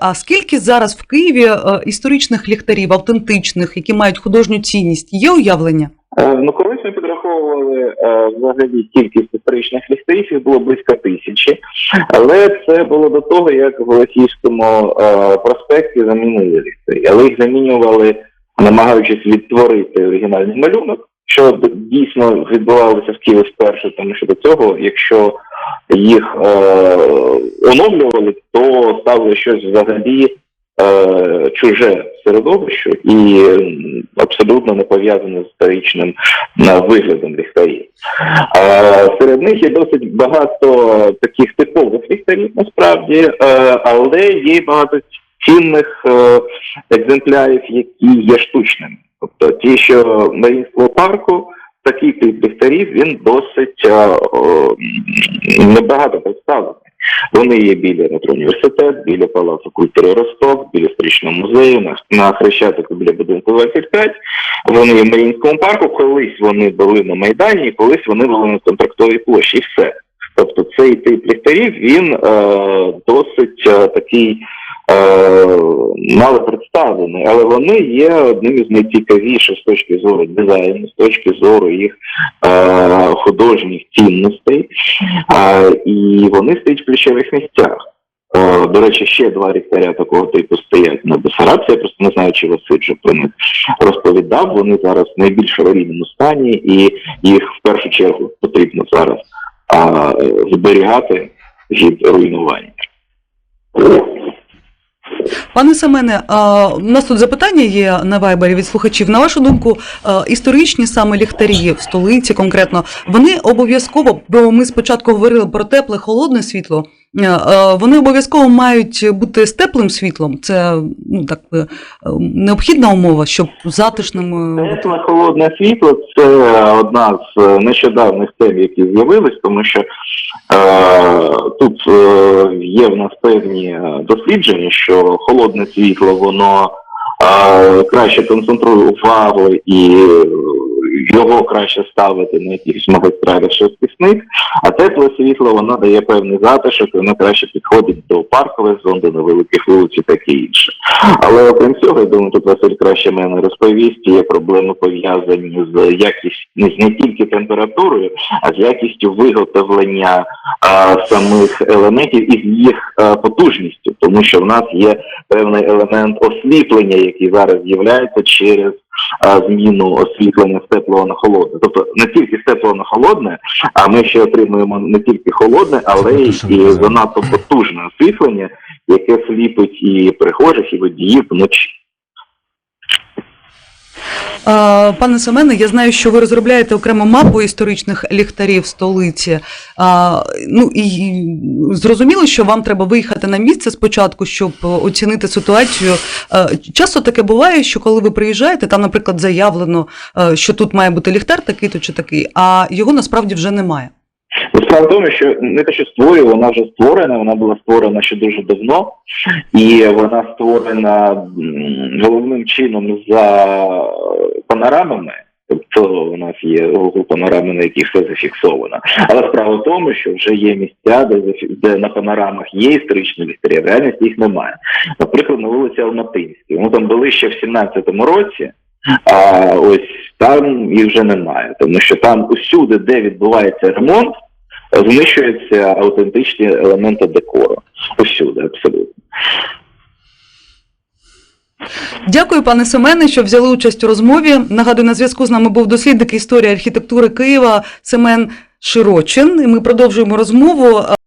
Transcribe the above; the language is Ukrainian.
А скільки зараз в Києві е, історичних ліхтарів, автентичних, які мають художню цінність? Є уявлення? Е, Ну, колись ми підраховували е, взагалі кількість історичних ліхтарів, їх було близько тисячі, але це було до того, як в Голосіївському е, проспекті замінили ліхтарі. Але їх замінювали, намагаючись відтворити оригінальний малюнок, що дійсно відбувалося в Києві вперше, тому що до цього, якщо їх е, оновлювали, то ставили щось взагалі е, чуже середовищу і абсолютно не пов'язане з історичним е, виглядом ліхтарів. А серед них є досить багато таких типових ліхтарів, насправді, е, але є багато цінних е, екземплярів, які є штучними. Тобто ті, що в парку, такий тип ліхтарів, він досить е, о, небагато представлений. Вони є біля метроуніверситет, біля Палацу культури Росток, біля історичного музею, на, на Хрещатику біля будинку 25. Вони є в Маріїнському парку, колись вони були на Майдані, і колись вони були на контрактовій площі, і все. Тобто цей тип ліхтарів, він е, досить е, такий мало представлений, але вони є одним із найцікавіших з точки зору дизайну, з точки зору їх е, художніх цінностей, е, і вони стоять в ключових місцях. Е, До речі, ще два ліхтаря такого типу стоять на Бесарабці. Я просто не знаю, чи Василь про них розповідав. Вони зараз в найбільш аварійному стані, і їх в першу чергу потрібно зараз а, зберігати від руйнування. Пане Семене, у нас тут запитання є на вайбері від слухачів. На вашу думку, історичні саме ліхтарі в столиці конкретно, вони обов'язково, бо ми спочатку говорили про тепле, холодне світло. Вони обов'язково мають бути з теплим світлом. Це ну так е, необхідна умова, щоб затишним. е, Тепле холодне світло це одна з е, нещодавних тем, які з'явились, тому що тут е, є в нас певні е, дослідження, що холодне світло воно е, краще концентрує увагу і е, його краще ставити на якихось магістралях швидкісних, а тепле світло воно дає певний затишок, воно краще підходить до паркових зон, до невеликих вулиць і таке інше. Але окрім цього, я думаю, тут Василь краще мене розповість. Є проблеми пов'язані з якістю не, тільки температурою, а з якістю виготовлення а, самих елементів і з їх а, потужністю, тому що в нас є певний елемент освітлення, який зараз з'являється через зміну освітлення з теплого на холодне. Тобто не тільки з теплого на холодне, а ми ще отримуємо не тільки холодне, але й і занадто потужне освітлення, яке сліпить і прихожих, і водіїв вночі. Пане Семене, я знаю, що ви розробляєте окрему мапу історичних ліхтарів столиці. Ну і зрозуміло, що вам треба виїхати на місце спочатку, щоб оцінити ситуацію. Часто таке буває, що коли ви приїжджаєте, там, наприклад, заявлено, що тут має бути ліхтар такий-то чи такий, а його насправді вже немає. Ну, Справа в тому, що не те, що створює, вона вже створена, вона була створена ще дуже давно, і вона створена головним чином за панорамами. Тобто у нас є Google панорами, на яких все зафіксовано. Але справа в тому, що вже є місця, де, де на панорамах є історичні ліхтарі, а в реальності їх немає. Наприклад, на вулиці Алматинській. Вони там були ще в 17-му році, а ось там їх вже немає. Тому що там усюди, де відбувається ремонт, знищуються аутентичні елементи декору. Усюди, абсолютно. Дякую, пане Семене, що взяли участь у розмові. Нагадую, на зв'язку з нами був дослідник історії архітектури Києва Семен Широчин. І ми продовжуємо розмову.